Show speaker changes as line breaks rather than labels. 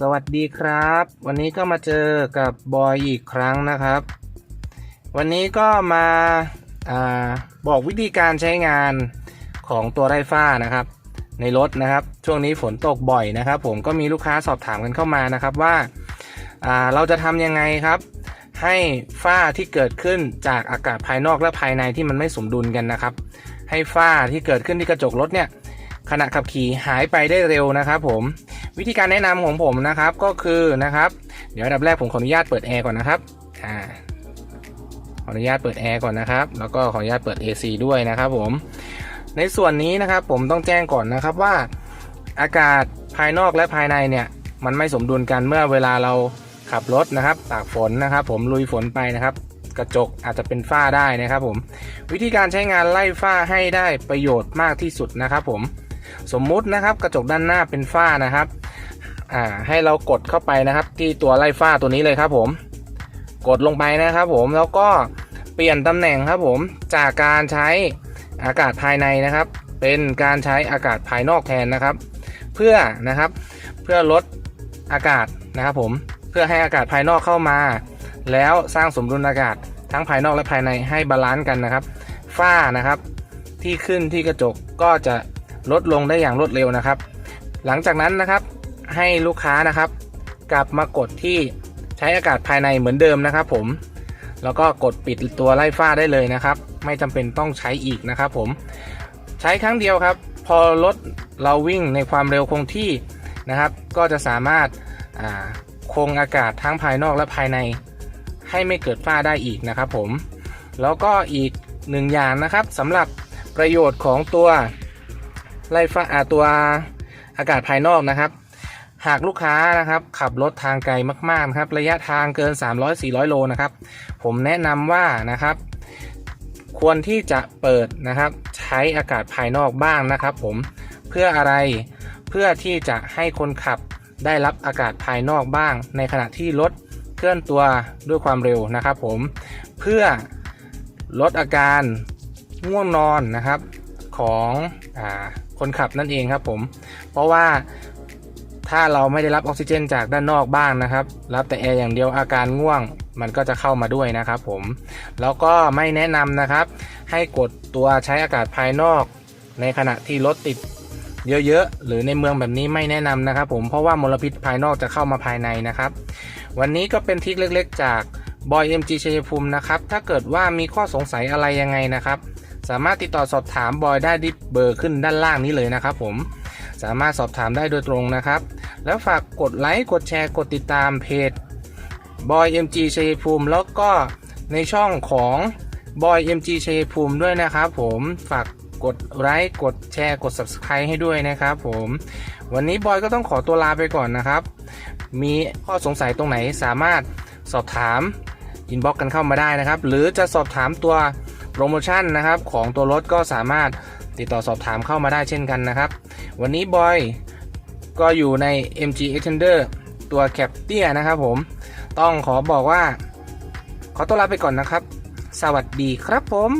สวัสดีครับ วันนี้ก็มาเจอกับบอยอีกครั้งนะครับ วันนี้ก็มาอาบอกวิธีการใช้งานของตัวไร่ฟ้านะครับ ในรถนะครับ ช่วงนี้ฝนตกบ่อยนะครับ ผมก็มีลูกค้าสอบถามกันเข้ามานะครับว่าอ่าเราจะทำยังไงครับ ให้ฝ้าที่เกิดขึ้นจากอากาศภายนอกและภายในที่มันไม่สมดุลกันนะครับ ให้ฝ้าที่เกิดขึ้นที่กระจกรถเนี่ย ขณะขับขี่หายไปได้เร็วนะครับผมวิธีการแนะนำของผมนะครับก็คือนะครับ เดี๋ยวอันดับแรกผมขออนุญาตเปิดแอร์ก่อนนะครับอ่าขออนุญาตเปิดแอร์ก่อนนะครับ แล้วก็ขออนุญาตเปิด AC ด้วยนะครับผมในส่วนนี้นะครับผมต้องแจ้งก่อนนะครับว่า อากาศภายนอกและภายในเนี่ยมันไม่สมดุลกันเมื่อเวลาเราขับรถนะครับตากฝนนะครับผมลุยฝนไปนะครับ กระจกอาจจะเป็นฝ้าได้นะครับผมวิธีการใช้งานไล่ฝ้าให้ได้ประโยชน์มากที่สุดนะครับผม สมมุตินะครับกระจกด้านหน้าเป็นฝ้านะครับอ่าให้เรากดเข้าไปนะครับ ที่ตัวไล่ฝ้าตัวนี้เลยครับ ผม กดลงไปนะครับ ผมแล้วก็เปลี่ยนตำแหน่งครับผมจากการใช้อากาศภายในนะครับ เป็นการใช้อากาศภายนอกแทนนะครับ เพื่อนะครับเพื่อลดอากาศนะครับ ผมเพื่อให้อากาศภายนอกเข้ามา แล้วสร้างสมดุลอากาศทั้งภายนอกและภายในให้บาลานซ์กันนะครับ ฝ้านะครับ ที่ขึ้นที่กระจกก็จะ ลดลงได้อย่างรวดเร็วนะครับ หลังจากนั้นนะครับให้ลูกค้านะครับ กลับมากดที่ใช้อากาศภายในเหมือนเดิมนะครับ ผม แล้วก็กดปิดตัวไล่ฝ้าได้เลยนะครับ ไม่จำเป็นต้องใช้อีกนะครับ ผมใช้ครั้งเดียวครับ พอรถเราวิ่งในความเร็วคงที่นะครับ ก็จะสามารถาคงอากาศทั้งภายนอกและภายใน ให้ไม่เกิดฝ้าได้อีกนะครับ ผม แล้วก็อีกหนึ่งอย่างนะครับสำหรับประโยชน์ของตัว ไล่ฟ้าตัวอากาศภายนอกนะครับ หากลูกค้านะครับขับรถทางไกลมากๆครับระยะทางเกิน 300-400 โลนะครับผมแนะนำว่านะครับ ควรที่จะเปิดนะครับ ใช้อากาศภายนอกบ้างนะครับผมเพื่ออะไรเพื่อที่จะให้คนขับได้รับอากาศภายนอกบ้าง ในขณะที่รถเคลื่อนตัวด้วยความเร็วนะครับ ผมเพื่อลดอาการง่วงนอนนะครับ ของอคนขับนั่นเองครับผมเพราะว่าถ้าเราไม่ได้รับออกซิเจนจากด้านนอกบ้างนะครับ รับแต่แอร์อย่างเดียวอาการง่วงมันก็จะเข้ามาด้วยนะครับผมแล้วก็ไม่แนะนำนะครับ ให้กดตัวใช้อากาศภายนอก ในขณะที่รถติดเยอะๆ หรือในเมืองแบบนี้ไม่แนะนำนะครับผมเพราะว่ามลพิษภายนอกจะเข้ามาภายในนะครับ วันนี้ก็เป็นทิคเล็กๆ จากบอย MG ชัยภูมินะครับ ถ้าเกิดว่ามีข้อสงสัยอะไรยังไงนะครับ สามารถติดต่อสอบถามบอยได้ที่เบอร์ขึ้นด้านล่างนี้เลยนะครับผมสามารถสอบถามได้โดยตรงนะครับ แล้วฝากกดไลค์กดแชร์กดติดตามเพจบอย MG ชัยภูมิแล้วก็ในช่องของบอย MG ชัยภูมิด้วยนะครับผมฝากกดไลค์กดแชร์กด Subscribe ให้ด้วยนะครับผมวันนี้บอยก็ต้องขอตัวลาไปก่อนนะครับ มีข้อสงสัยตรงไหนสามารถสอบถามอินบ็อกกันเข้ามาได้นะครับ หรือจะสอบถามตัว โปรโมชั่นนะครับของตัวรถก็สามารถติดต่อสอบถามเข้ามาได้เช่นกันนะครับ วันนี้บอยก็อยู่ใน MG Extender ตัวแคปเตียนะครับผม ต้องขอบอกว่า ขอตัวลาไปก่อนนะครับ สวัสดีครับผม